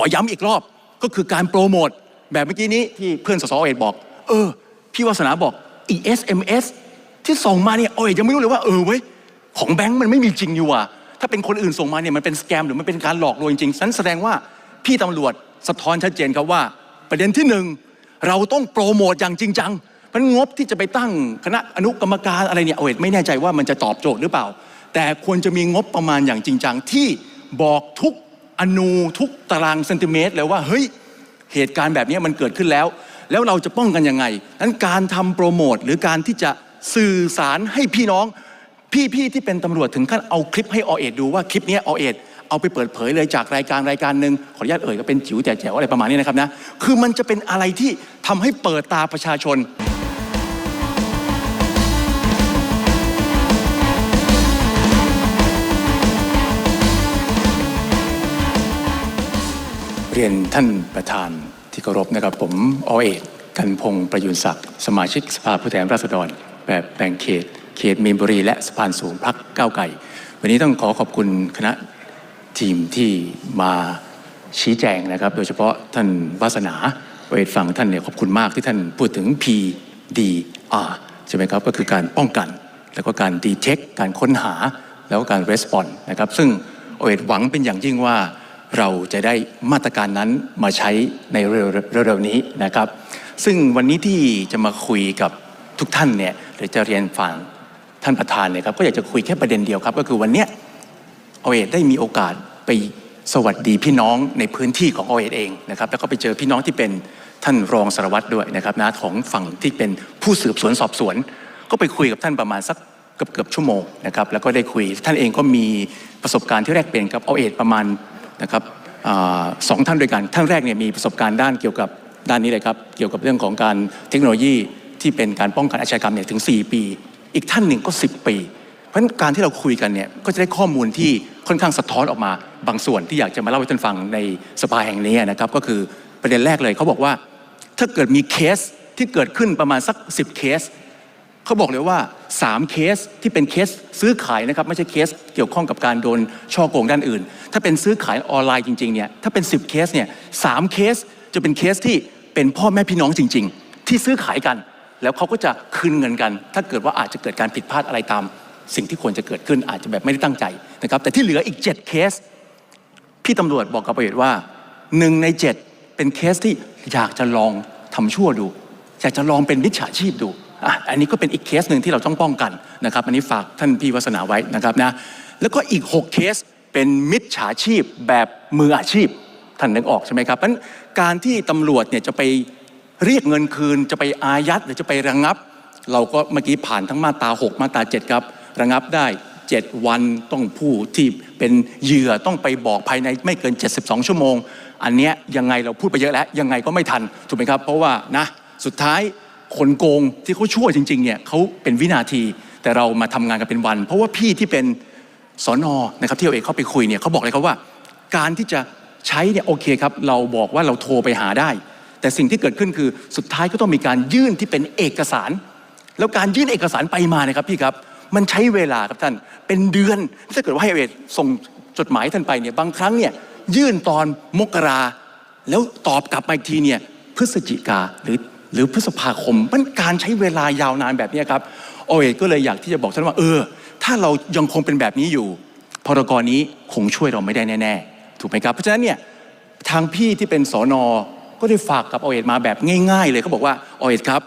อย้ำอีกรอบก็คือการโปรโมทแบบเมื่อกี้นี้ที่เพื่อนสสเอกบอก เออ พี่วาสนาบอกอี SMS ที่ส่งมาเนี่ยโอ้ยยังไม่รู้เลยว่าเออเว้ยของแบงค์มันไม่มีจริงอยู่ว่ะถ้าเป็นคนอื่นส่งมาเนี่ยมันเป็นสแกมหรือมันเป็นการหลอกลวงจริงฉันแสดงว่าพี่ตำรวจสะท้อนชัดเจนครับว่า ประเด็นที่หนึ่งเราต้องโปรโมทอย่างจริงจังมันงบที่จะไปตั้งคณะอนุกรรมการอะไรเนี่ยโอ้ยไม่แน่ใจว่ามันจะตอบโจทย์หรือเปล่า แต่ควรจะมีงบประมาณอย่างจริงจังที่บอกทุก อนูทุกตารางเซนติเมตรเลยว่าเฮ้ยเหตุการณ์แบบนี้มันเกิดขึ้นแล้ว แล้วเราจะป้องกันยังไงนั้นการทำโปรโมทหรือการที่จะสื่อสารให้พี่น้อง พี่ๆที่เป็นตำรวจถึงขั้นเอาคลิปให้ออเอ็ดดูว่าคลิปนี้ออเอ็ดเอาไปเปิดเผยเลยจากรายการรายการหนึ่งขออนุญาตเอ่ยก็เป็นจิ๋วแต่แจ๋วอะไรประมาณนี้นะครับนะคือมันจะเป็นอะไรที่ทำให้เปิดตาประชาชน รียนท่านประธานที่เคารพนะครับผมอเอกกันพงศ์ประยุนศักดิ์สมาชิกสภาผู้แทนราษฎร แบบแบ่งเขต เขตมีนบุรี และสะพานสูงพักก้าวไก่ วันนี้ต้องขอขอบคุณคณะทีมที่มาชี้แจงนะครับ โดยเฉพาะท่านวาสนาเวทฟังท่านเนี่ยขอบคุณมากที่ท่านพูดถึง PDR ใช่ไหมครับก็คือการป้องกัน แล้วก็การ detect การค้นหาแล้วก็การ respond นะครับซึ่งอเอดหวังเป็นอย่างยิ่งว่า เราจะได้มาตรการนั้นมาใช้ในเร็วๆนี้นะครับ ซึ่งวันนี้ที่จะมาคุยกับทุกท่านเนี่ยหรือจะเรียนฟังท่านประธานเนี่ยครับก็อยากจะคุยแค่ประเด็นเดียวครับ ก็คือวันเนี้ยโอเอได้มีโอกาสไปสวัสดีพี่น้องในพื้นที่ของโอเอเองนะครับแล้วก็ไปเจอพี่น้องที่เป็นท่านรองสารวัตรด้วยนะครับนะของฝั่งที่เป็นผู้สืบสวนสอบสวน ก็ไปคุยกับท่านประมาณสักเกือบเกือบชั่วโมงนะครับแล้วก็ได้คุยท่านเองก็มีประสบการณ์ที่แรกเปลี่ยนกับโอเอประมาณ นะครับอสองท่านด้วยกันท่านแรกเนี่ยมีประสบการณ์ด้านเกี่ยวกับด้านนี้เลยครับเกี่ยวกับเรื่องของการเทคโนโลยีที่เป็นการป้องกันอาชญากรรมเนี่ยถึง 4 ปี อีกท่านหนึ่งก็ 10 ปี เพราะฉะนั้นการที่เราคุยกันเนี่ยก็จะได้ข้อมูลที่ค่อนข้างสะท้อนออกมา บางส่วนที่อยากจะมาเล่าให้ท่านฟังในสภาแห่งนี้นะครับก็คือประเด็นแรกเลยเขาบอกว่า ถ้าเกิดมีเคสที่เกิดขึ้นประมาณสัก 10 เคส เขาบอกเลยว่า 3 เคสที่เป็นเคสซื้อขายนะครับไม่ใช่เคสเกี่ยวข้องกับการโดนช่อโกงด้านอื่น ถ้าเป็นซื้อขายออนไลน์จริงๆเนี่ยถ้าเป็น 10 เคสเนี่ยสามเคสจะเป็นเคสที่เป็นพ่อแม่พี่น้องจริง ๆ ที่ซื้อขายกัน แล้วเขาก็จะคืนเงินกัน ถ้าเกิดว่าอาจจะเกิดการผิดพลาดอะไรตาม สิ่งที่ควรจะเกิดขึ้นอาจจะแบบไม่ได้ตั้งใจนะครับแต่ที่เหลืออีก 7 เคส พี่ตำรวจบอกกับประเวศว่าหนึ่งในเจ็ดเป็นเคสที่อยากจะลองทำชั่วดูอยากจะลองเป็นมิจฉาชีพดู อันนี้ก็เป็นอีกเคสหนึ่งที่เราต้องป้องกันนะครับ อันนี้ฝากท่านพี่วัฒนาไว้นะครับนะ แล้วก็อีก 6 เคสเป็นมิจฉาชีพแบบมืออาชีพท่านนึกออกใช่ไหมครับเพราะฉะนั้นการที่ตำรวจเนี่ยจะไปเรียกเงินคืน จะไปอายัดหรือจะไประงับ เราก็เมื่อกี้ผ่านทั้งมาตรา6 มาตรา7ครับระงับได้ 7 วันต้องผู้ที่เป็นเหยื่อต้องไปบอกภายในไม่เกิน 72 ชั่วโมง อันเนี้ยยังไงเราพูดไปเยอะแล้ว ยังไงก็ไม่ทันถูกไหมครับ เพราะว่านะสุดท้าย คนโกงที่เขาชั่วจริงๆเนี่ยเขาเป็นวินาที แต่เรามาทำงานกันเป็นวัน เพราะว่าพี่ที่เป็นสอนอนะครับที่เราเอกเข้าไปคุยเนี่ยเขาบอกเลยครับว่า การที่จะใช้เนี่ยโอเคครับ เราบอกว่าเราโทรไปหาได้ แต่สิ่งที่เกิดขึ้นคือสุดท้ายก็ต้องมีการยื่นที่เป็นเอกสาร แล้วการยื่นเอกสารไปมานะครับพี่ครับมันใช้เวลาครับท่านเป็นเดือนถ้าเกิดว่าให้เวทส่งจดหมายท่านไปเนี่ยบางครั้งเนี่ยยื่นตอนมกราแล้วตอบกลับมาอีกทีเนี่ยพฤศจิกาหรือ หรือพฤษภาคมมันการใช้เวลายาวนานแบบนี้ครับโอเอก็เลยอยากที่จะบอกท่านว่า เออ ถ้าเรายังคงเป็นแบบนี้อยู่พรกรนี้คงช่วยเราไม่ได้แน่ ๆ ถูกไหมครับ เพราะฉะนั้นเนี่ยทางพี่ที่เป็นสอนอก็ได้ฝากกับโอเอมาแบบง่าย ๆ เลยเขาบอกว่าโอเอครับ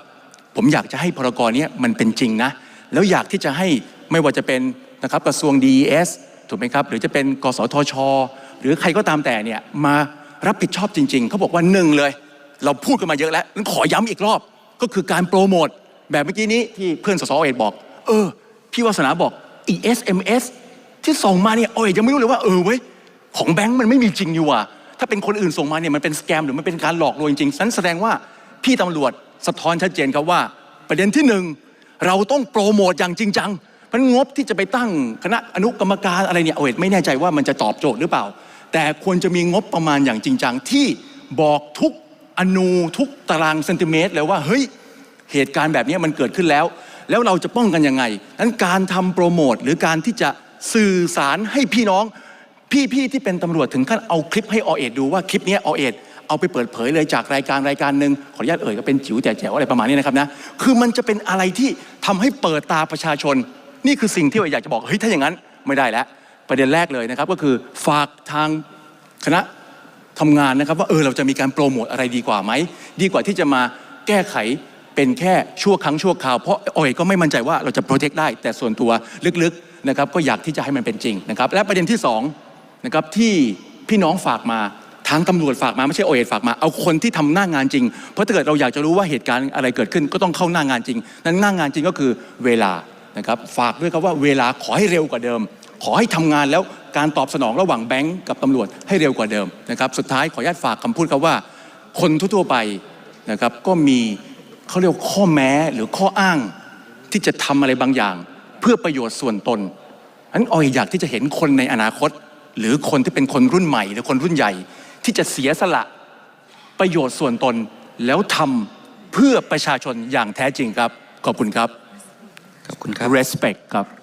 ผมอยากจะให้พรกรนี้มันเป็นจริงนะ แล้วอยากที่จะให้ไม่ว่าจะเป็นนะครับกระทรวง DES ถูกไหมครับหรือจะเป็นกสทช หรือใครก็ตามแต่เนี่ยมารับผิดชอบจริง ๆเขาบอกว่าหนึ่งเลย เราพูดกันมาเยอะแล้วงั้นขอย้ำอีกรอบ ก็คือการโปรโมทแบบเมื่อกี้นี้ที่เพื่อนสสเอกบอก เออ พี่วาสนาบอกอี SMS ที่ส่งมาเนี่ยโอ้ยยังไม่รู้เลยว่าเออเว้ยของแบงค์มันไม่มีจริงอยู่ว่ะถ้าเป็นคนอื่นส่งมาเนี่ยมันเป็นสแกมหรือมันเป็นการหลอกลวงจริงๆนั้นแสดงว่าพี่ตำรวจสะท้อนชัดเจนครับว่า ประเด็นที่หนึ่งเราต้องโปรโมทอย่างจริงจังมันงบที่จะไปตั้งคณะอนุกรรมการอะไรเนี่ยโอ้ยไม่แน่ใจว่ามันจะตอบโจทย์หรือเปล่า แต่ควรจะมีงบประมาณอย่างจริงจังที่บอกทุก อนูทุกตารางเซนติเมตรเลยว่าเฮ้ยเหตุการณ์แบบนี้มันเกิดขึ้นแล้ว แล้วเราจะป้องกันยังไงนั้นการทำโปรโมทหรือการที่จะสื่อสารให้พี่น้อง พี่ๆที่เป็นตำรวจถึงขั้นเอาคลิปให้ออเอ็ดดูว่าคลิปนี้ออเอ็ดเอาไปเปิดเผยเลยจากรายการรายการหนึ่งขออนุญาตเอ่ยก็เป็นจิ๋วแจ๋วอะไรประมาณนี้นะครับนะคือมันจะเป็นอะไรที่ทำให้เปิดตาประชาชน นี่คือสิ่งที่เราอยากจะบอกเฮ้ยถ้าอย่างนั้นไม่ได้แล้วประเด็นแรกเลยนะครับก็คือฝากทางคณะ ทำงานนะครับว่าเออเราจะมีการโปรโมทอะไรดีกว่าไหมดีกว่าที่จะมาแก้ไขเป็นแค่ชั่วครั้งชั่วคราวเพราะออยก็ไม่มั่นใจว่าเราจะโปรเทคได้ แต่ส่วนตัวลึกๆนะครับก็อยากที่จะให้มันเป็นจริงนะครับและประเด็นที่สองนะครับที่พี่น้องฝากมาทางตำรวจฝากมาไม่ใช่โอเอฝากมาเอาคนที่ทำหน้างานจริง เพราะถ้าเกิดเราอยากจะรู้ว่าเหตุการณ์อะไรเกิดขึ้น ก็ต้องเข้าหน้างานจริง นั้นหน้างานจริงก็คือเวลานะครับฝากด้วยครับว่าเวลาขอให้เร็วกว่าเดิม ขอให้ทำงานแล้วการตอบสนองระหว่างแบงก์กับตำรวจให้เร็วกว่าเดิมนะครับ สุดท้ายขออนุญาตฝากคำพูดครับว่า คนทั่วไปนะครับก็มีเขาเรียกข้อแม้หรือข้ออ้างที่จะทำอะไรบางอย่าง เพื่อประโยชน์ส่วนตนอันออยอยากที่จะเห็นคนในอนาคต หรือคนที่เป็นคนรุ่นใหม่ หรือคนรุ่นใหญ่ ที่จะเสียสละประโยชน์ส่วนตนแล้วทำเพื่อประชาชนอย่างแท้จริงครับ ขอบคุณครับ ขอบคุณครับ respect ครับ